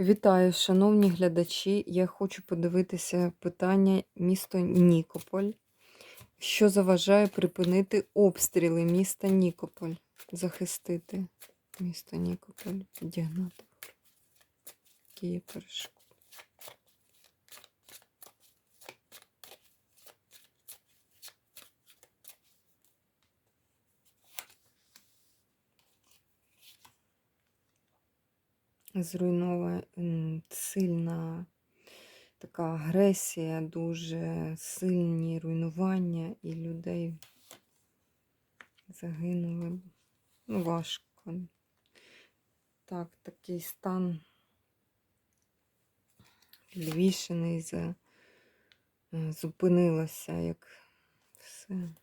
Вітаю, шановні глядачі. Я хочу подивитися питання місто Нікополь. Що заважає припинити обстріли міста Нікополь? Захистити місто Нікополь, підігнати. Які є? Зруйнована сильна така агресія, дуже сильні руйнування і людей загинули. Ну, важко. Так, такий стан Львівщини е, зупинилося, як все.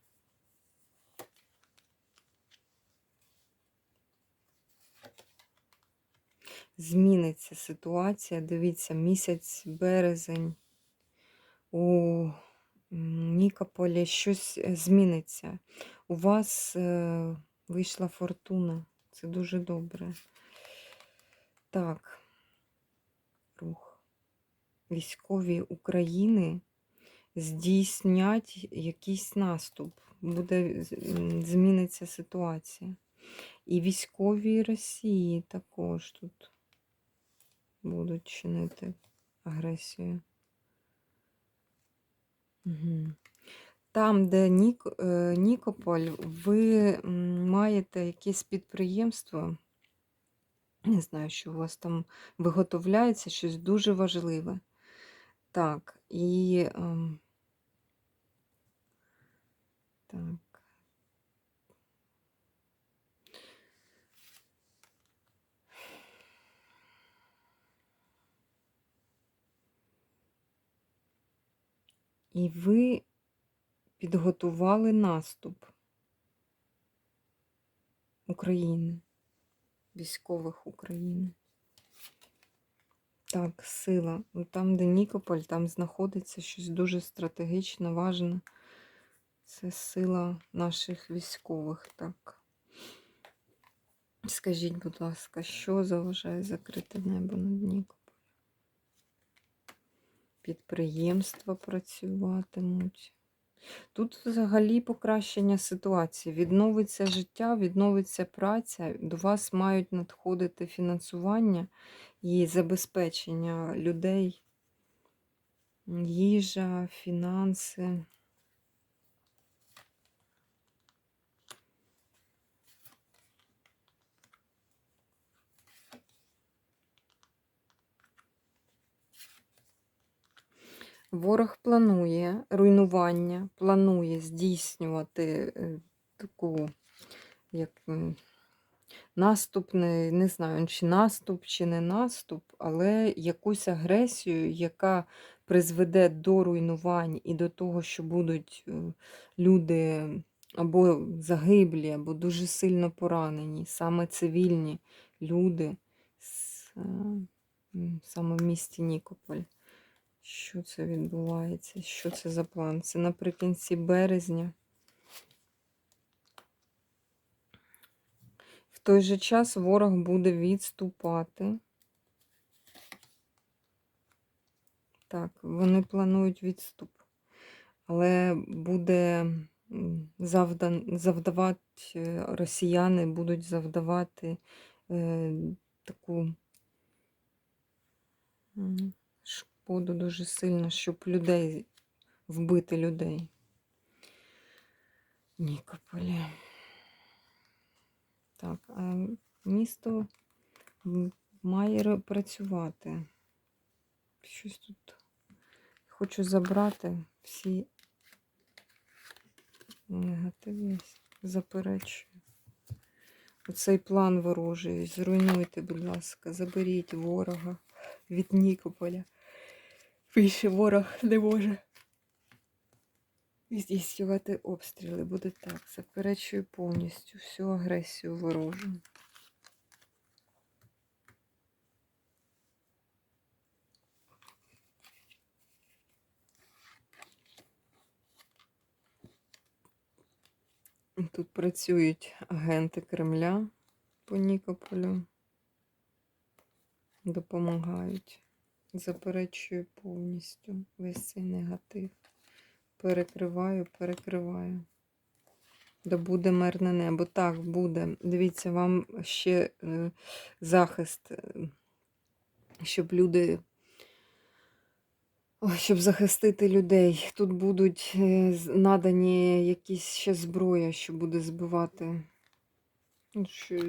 Зміниться ситуація. Дивіться, місяць березень у Нікополі щось е, зміниться. У вас е, вийшла фортуна. Це дуже добре. Так, рух. Військові України здійснять якийсь наступ. Буде зміниться ситуація. І військові Росії також тут будуть чинити агресію. Угу. Там, де Нік, е, Нікополь, ви маєте якесь підприємство, не знаю, що у вас там виготовляється, щось дуже важливе. Так, і ем, так. І ви підготували наступ України, військових України. Так, сила. Ну, Там, де Нікополь, там знаходиться щось дуже стратегічно важне. Це сила наших військових. Так. Скажіть, будь ласка, що заважає закрити небо над Нікополем? Підприємства працюватимуть. Тут взагалі покращення ситуації. Відновиться життя, відновиться праця. До вас мають надходити фінансування і забезпечення людей, їжа, фінанси. Ворог планує руйнування, планує здійснювати е, таку, як наступ, не, не знаю, чи наступ, чи не наступ, але якусь агресію, яка призведе до руйнувань і до того, що будуть е, люди або загиблі, або дуже сильно поранені, саме цивільні люди, е, саме в місті Нікополь. Що це відбувається? Що це за план? Це наприкінці березня. В той же час ворог буде відступати. Так, вони планують відступ. Але буде завдан, завдавати, е, росіяни будуть завдавати е, таку шкоду дуже сильно, щоб людей вбити людей. Нікополі. Так, а місто має працювати. Щось тут хочу забрати всі негативи, заперечую. Оцей план ворожий. Зруйнуйте, будь ласка, заберіть ворога від Нікополя. Більше ворог не може здійснювати обстріли. Буде так. Заперечую повністю всю агресію ворожу. Тут працюють агенти Кремля по Нікополю. допомагають. Заперечую повністю весь цей негатив. Перекриваю, перекриваю. Да буде мирне небо. Так, буде. Дивіться, вам ще е, захист, е, щоб люди. Ой, щоб захистити людей. Тут будуть е, надані якісь ще зброя, що буде збивати. Що,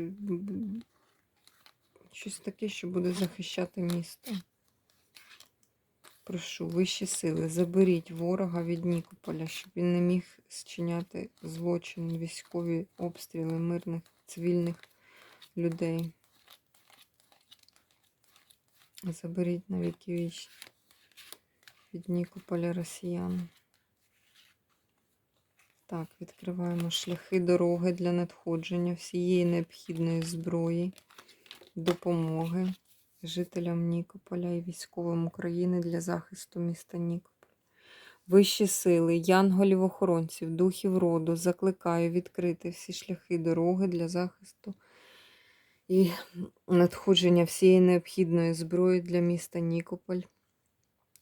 щось таке, що буде захищати місто. Прошу, вищі сили, заберіть ворога від Нікополя, щоб він не міг зчиняти злочин, військові обстріли мирних цивільних людей. Заберіть на віки вічні від Нікополя росіян. Так, відкриваємо шляхи дороги для надходження всієї необхідної зброї, допомоги жителям Нікополя і військовим України для захисту міста Нікополь. Вищі сили, янголів-охоронців, духів роду закликаю відкрити всі шляхи дороги для захисту і надходження всієї необхідної зброї для міста Нікополь,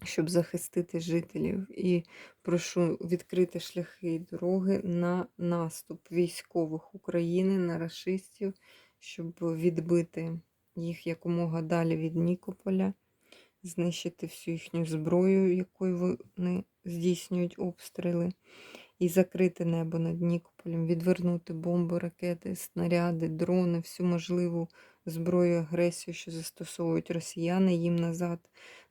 щоб захистити жителів. І прошу відкрити шляхи дороги на наступ військових України на рашистів, щоб відбити їх якомога далі від Нікополя, знищити всю їхню зброю, якою вони здійснюють обстріли, і закрити небо над Нікополем, відвернути бомби, ракети, снаряди, дрони, всю можливу зброю, агресію, що застосовують росіяни їм назад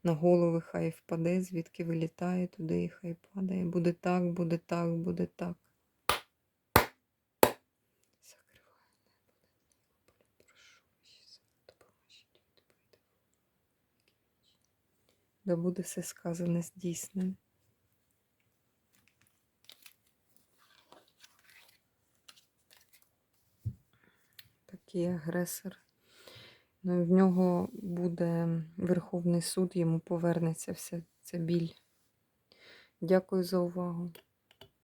на голови, хай впаде, звідки вилітає, туди і хай падає. Буде так, буде так, буде так. Закриваю небо над Нікополем. Прошу, ваші сили, допоможіть відбити. Да буде все сказане здійснене. Такий агресор. Ну, в нього буде Верховний суд, йому повернеться вся ця біль. Дякую за увагу.